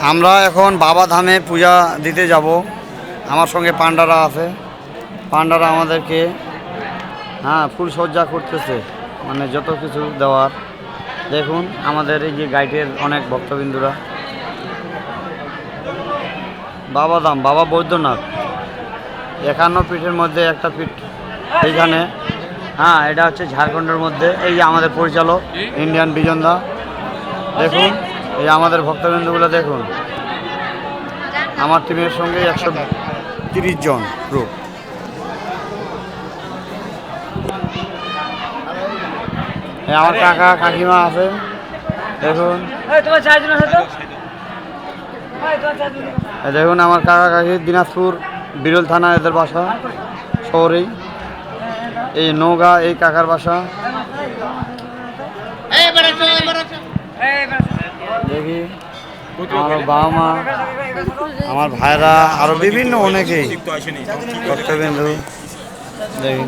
আমরা এখন বাবা ধামে পূজা দিতে যাব। আমার সঙ্গে পান্ডারা আছে। পান্ডারা আমাদেরকে হ্যাঁ ফুলসজ্জা করতেছে। মানে যত কিছু দেওয়ার। দেখুন, আমাদের এই যে গাইডের অনেক ভক্তবিন্দুরা। বাবা ধাম, বাবা বৈদ্যনাথ। একান্ন পিঠের মধ্যে একটা পিঠ এইখানে। হ্যাঁ এটা হচ্ছে ঝাড়খণ্ডের মধ্যে। এই যে আমাদের পরিচালক, ইন্ডিয়ান বিজন দা। দেখুন। এই আমাদের ভক্তবিন্দুগুলো দেখুন। আমার টিমের সঙ্গে একশো তিরিশ জন গ্রুপ আমার কাকা কাকিমা আছে। দেখুন। তোমার চারজন আছে তো? তোমার চারজন এই দেখুন আমার কাকা কাকি দিনাজপুর বিরল থানা এদের বাসা শহরেই। এই নৌগা এই কাকার বাসা। দেখি। আমার বাবা মা আমার ভাইরা আরও বিভিন্ন অনেকেই। দেখি।